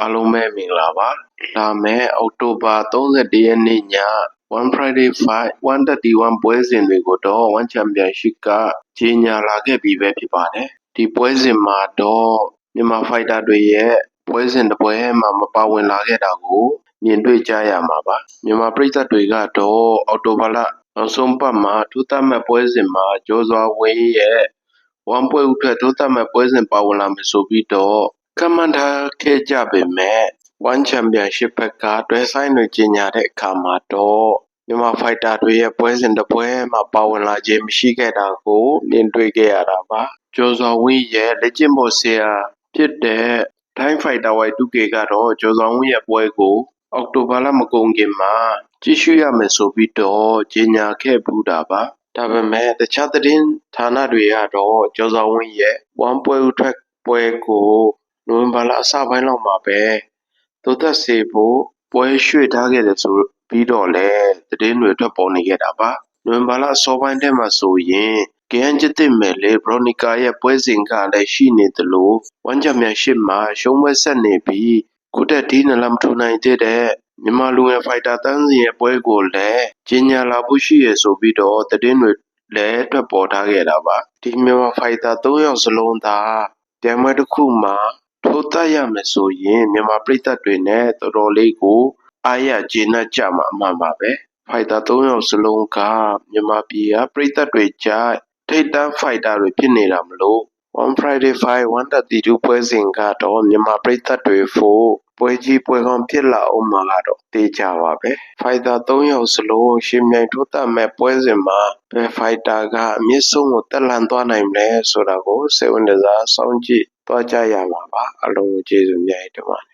အားလုံးပဲမင်္ဂလာပါလာမယ့်အောက်တိုဘာ31ရက်နေ့ည One Friday Fight 131ပွဲစဉ်တွေကိုတော့ One Championship ကကြီးညာလာခဲ့ပြီးပဲဖြစ်ပါတယ်ဒီပွဲစဉ်မှာတော့မြန်မာဖိုက်တာတွေရဲ့ပွဲစဉ်တစ်ပွဲမှမပါဝင်လာခဲ့တာကိုမြင်တွေ့ကြရမှာပါမြန်မာပြည်သက်တွေကတော့အောက်တိုဘာလနောက်ဆုံးပတ်မှာထူးသတ်မဲ့ပွဲစဉ်မှာကျော်စွာဝင်းရဲ့ဝမ်ပွဲဥထွက်ထူးသတ်မဲ့ပွဲစဉ်ပါဝင်လာမယ်ဆိုပြီးတော့ ကမ္မန်ထားခဲ့ကြပေမဲ့ One Championship ဘက်က တွဲဆိုင်တွေ ကြီးညာတဲ့အခါမှာတော့ မြန်မာဖိုက်တာတွေရဲ့ ပွဲစဉ်တစ်ပွဲမှ ပါဝင်လာခြင်း မရှိခဲ့တာကို မြင်တွေ့ခဲ့ရတာပါ ကျော်စွာဝင်းရဲ့လက်ကျင့်ဖို့ဆရာဖြစ်တဲ့ ထိုင်းဖိုက်တာ Y2K ကတော့ ကျော်စွာဝင်းရဲ့ပွဲကို အောက်တိုဘာလမကုန်ခင်မှာ ကြည့်ရှုရမယ်ဆိုပြီးတော့ ကြီးညာခဲ့ပူးတာပါ ဒါပေမဲ့ တခြားသတင်းဌာနတွေကတော့ ကျော်စွာဝင်းရဲ့ဝမ်ပွဲဥထွက်ပွဲကို နိုဝင်ဘာလအစပိုင်းလောက်မှာပဲသို့သက်စေဖို့ပွဲရွှေ့ထားခဲ့တယ်ဆိုပြီးတော့လည်းသတင်းတွေထွက်ပေါ်နေခဲ့တာပါနိုဝင်ဘာလအစောပိုင်းထဲမှာဆိုရင်ကယန်းကျစ်တစ်မယ်လေဘရိုနီကာရဲ့ပွဲစဉ်ကလည်းရှိနေသလိုဝမ်းချမ်းမြန်ရှိမှာရှုံးပွဲဆက်နေပြီးခုတက်ဒီနလမထူနိုင်သေးတဲ့မြန်မာလူငယ်ဖိုက်တာတန်းစီရဲ့ပွဲကိုလည်းကျင်းညာလာဖို့ရှိရဆိုပြီးတော့သတင်းတွေလည်းထွက်ပေါ်ထားခဲ့တာပါဒီမြန်မာဖိုက်တာ၃ယောက်စလုံးသာပြိုင်ပွဲတစ်ခုမှာ ထိုးသက်ရမယ်ဆိုရင် မြန်မာပြည်သက်တွေနဲ့ တော်တော်လေးကို အားရကျေနပ်ကြမှာ အမှန်ပါပဲ ဖိုက်တာ ၃ ယောက်စလုံးက မြန်မာပြည်ကပြည်သက်တွေကြားထိတ်တန့်ဖိုက်တာတွေ ဖြစ်နေတာမလို့ One Friday Fight 132 ပွဲစဉ်ကတော့ မြန်မာပြည်သက်တွေဖို့ ပွဲကြီးပွဲကောင်းဖြစ်လာအောင်မှာတော့တေးကြပါပဲ ဖိုက်တာ ၃ ယောက်စလုံးရှင်မြိုင်ထိုးသက်မဲ့ပွဲစဉ်မှာ ဘယ်ဖိုက်တာက အမြင့်ဆုံးကို တက်လှမ်းသွားနိုင်မလဲဆိုတာကို စိတ်ဝင်စား စောင့်ကြည့်သွားကြရမှာပါအလုံးကို ကျေးဇူးအများကြီးတင်ပါတယ်